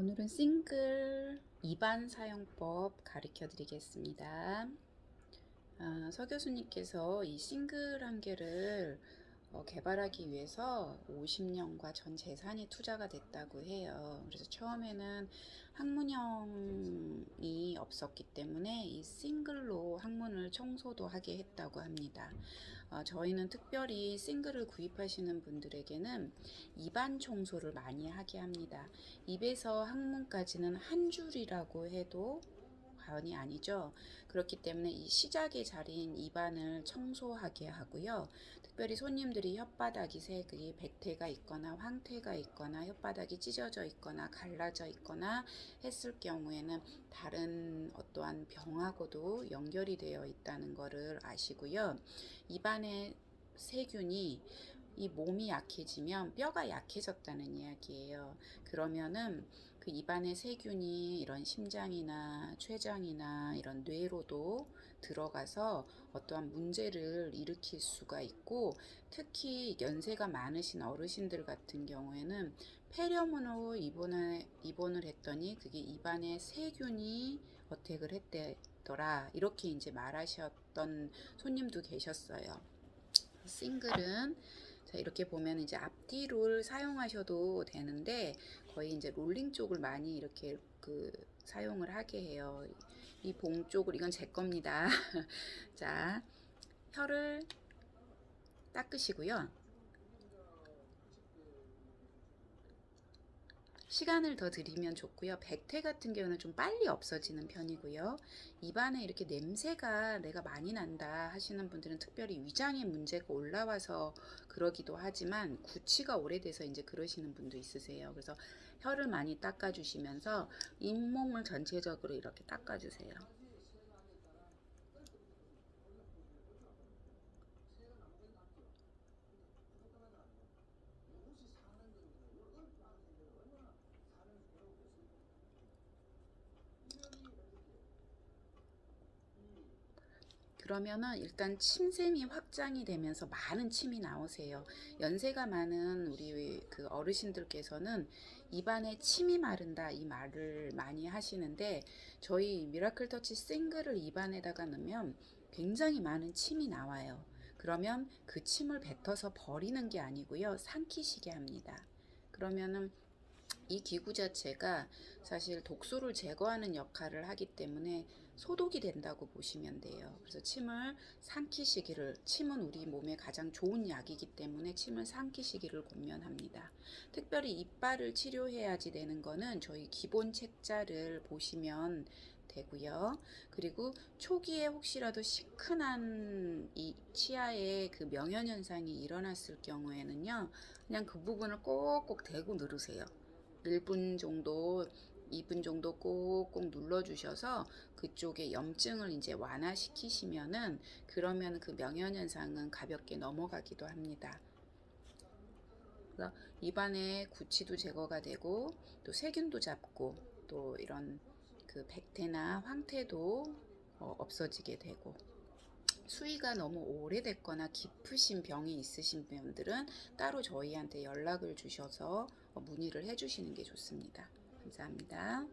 오늘은 싱글 입안 사용법 가르쳐 드리겠습니다. 아, 서 교수님께서 이 싱글 한 개를 어, 개발하기 위해서 50년과 전 재산이 투자가 됐다고 해요. 그래서 처음에는 학문형이 없었기 때문에 이 싱글로 학문을 청소도 하게 했다고 합니다. 어, 저희는 특별히 싱글을 구입하시는 분들에게는 입안 청소를 많이 하게 합니다. 입에서 항문까지는 한 줄이라고 해도 과언이 아니죠. 그렇기 때문에 이 시작의 자리인 입안을 청소하게 하고요. 특별히 손님들이 혓바닥이 색이 백태가 있거나 황태가 있거나 혓바닥이 찢어져 있거나 갈라져 있거나 했을 경우에는 다른 어떠한 병하고도 연결이 되어 있다는 것을 아시고요. 입안에 세균이 이 몸이 약해지면 뼈가 약해졌다는 이야기예요. 그러면은 그 입안의 세균이 이런 심장이나 췌장이나 이런 뇌로도 들어가서 어떠한 문제를 일으킬 수가 있고 특히 연세가 많으신 어르신들 같은 경우에는 폐렴으로 입원을, 입원을 했더니 그게 입안에 세균이 어택을 했대더라. 이렇게 이제 말하셨던 손님도 계셨어요. 싱글은 자 이렇게 보면 이제 앞뒤를 사용하셔도 되는데 거의 이제 롤링 쪽을 많이 이렇게 그 사용을 하게 해요. 이 봉 쪽을 이건 제 겁니다. 자 혀를 닦으시고요. 시간을 더 드리면 좋고요. 백태 같은 경우는 좀 빨리 없어지는 편이고요. 입안에 이렇게 냄새가 내가 많이 난다 하시는 분들은 특별히 위장에 문제가 올라와서 그러기도 하지만 구취가 오래돼서 이제 그러시는 분도 있으세요. 그래서 혀를 많이 닦아주시면서 잇몸을 전체적으로 이렇게 닦아주세요. 그러면은 일단 침샘이 확장이 되면서 많은 침이 나오세요. 연세가 많은 우리 그 어르신들께서는 입안에 침이 마른다 이 말을 많이 하시는데 저희 미라클 터치 싱글을 입안에다가 넣으면 굉장히 많은 침이 나와요. 그러면 그 침을 뱉어서 버리는 게 아니고요. 삼키시게 합니다. 그러면은 이 기구 자체가 사실 독소를 제거하는 역할을 하기 때문에 소독이 된다고 보시면 돼요. 그래서 침을 삼키시기를, 침은 우리 몸에 가장 좋은 약이기 때문에 침을 삼키시기를 권면합니다. 특별히 이빨을 치료해야지 되는 거는 저희 기본 책자를 보시면 되고요. 그리고 초기에 혹시라도 시큰한 이 치아에 그 명현 현상이 일어났을 경우에는요, 그냥 그 부분을 꼭꼭 대고 누르세요. 1분 정도 2분 정도 꼭꼭 눌러 주셔서 그쪽에 염증을 이제 완화시키시면은 그러면 그 명현 현상은 가볍게 넘어가기도 합니다. 입안에 구취도 제거가 되고 또 세균도 잡고 또 이런 그 백태나 황태도 어, 없어지게 되고 수위가 너무 오래됐거나 깊으신 병이 있으신 분들은 따로 저희한테 연락을 주셔서 어, 문의를 해주시는 게 좋습니다. 감사합니다.